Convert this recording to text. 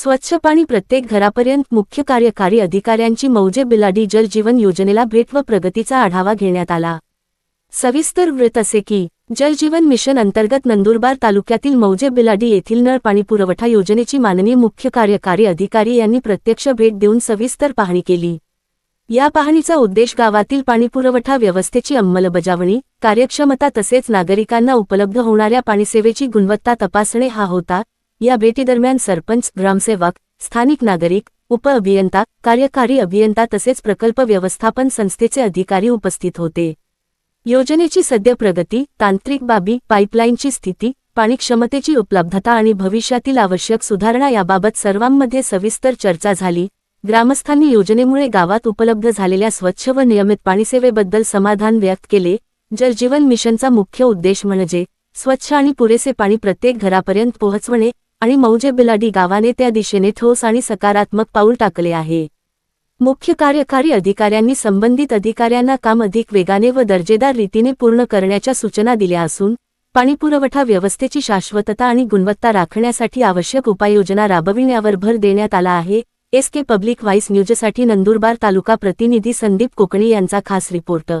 स्वच्छ पाणी प्रत्येक घरापर्यंत मुख्य कार्यकारी अधिकाऱ्यांची मौजे बिलाडी जल जीवन योजनेला भेट व प्रगतीचा आढावा घेण्यात आला. सविस्तर वृत्त असे की जल जीवन मिशन अंतर्गत नंदुरबार तालुक्यातील मौजे बिलाडी येथील नळ पाणी पुरवठा योजनेची माननीय मुख्य कार्यकारी अधिकारी यांनी प्रत्यक्ष भेट देऊन सविस्तर पाहणी केली. या पाहणीचा उद्देश गावातील पाणीपुरवठा व्यवस्थेची अंमलबजावणी कार्यक्षमता तसेच नागरिकांना उपलब्ध होणाऱ्या पाणीसेवेची गुणवत्ता तपासणे हा होता. या भेटीदरम्यान सरपंच ग्रामसेवक स्थानिक नागरिक उप अभियंता कार्यकारी अभियंता तसेच प्रकल्प व्यवस्थापन संस्थेचे अधिकारी उपस्थित होते. योजनेची सद्य प्रगती तांत्रिक बाबी पाईपलाईनची स्थिती पाणी क्षमतेची उपलब्धता आणि भविष्यातील आवश्यक सुधारणा याबाबत सर्वांमध्ये सविस्तर चर्चा झाली. ग्रामस्थांनी योजनेमुळे गावात उपलब्ध झालेल्या स्वच्छ व नियमित पाणीसेवेबद्दल समाधान व्यक्त केले. जलजीवन मिशनचा मुख्य उद्देश म्हणजे स्वच्छ आणि पुरेसे पाणी प्रत्येक घरापर्यंत पोहोचवणे आणि मौजे बिलाडी गावाने त्या दिशेने ठोस आणि सकारात्मक पाऊल टाकले आहे. मुख्य कार्यकारी अधिकाऱ्यांनी संबंधित अधिकाऱ्यांना काम अधिक वेगाने व दर्जेदार रीतीने पूर्ण करण्याच्या सूचना दिल्या असून पाणीपुरवठा व्यवस्थेची शाश्वतता आणि गुणवत्ता राखण्यासाठी आवश्यक उपाययोजना राबविण्यावर भर देण्यात आला आहे. एस के पब्लिक व्हाईस न्यूजसाठी नंदुरबार तालुका प्रतिनिधी संदीप कोकणी यांचा खास रिपोर्ट.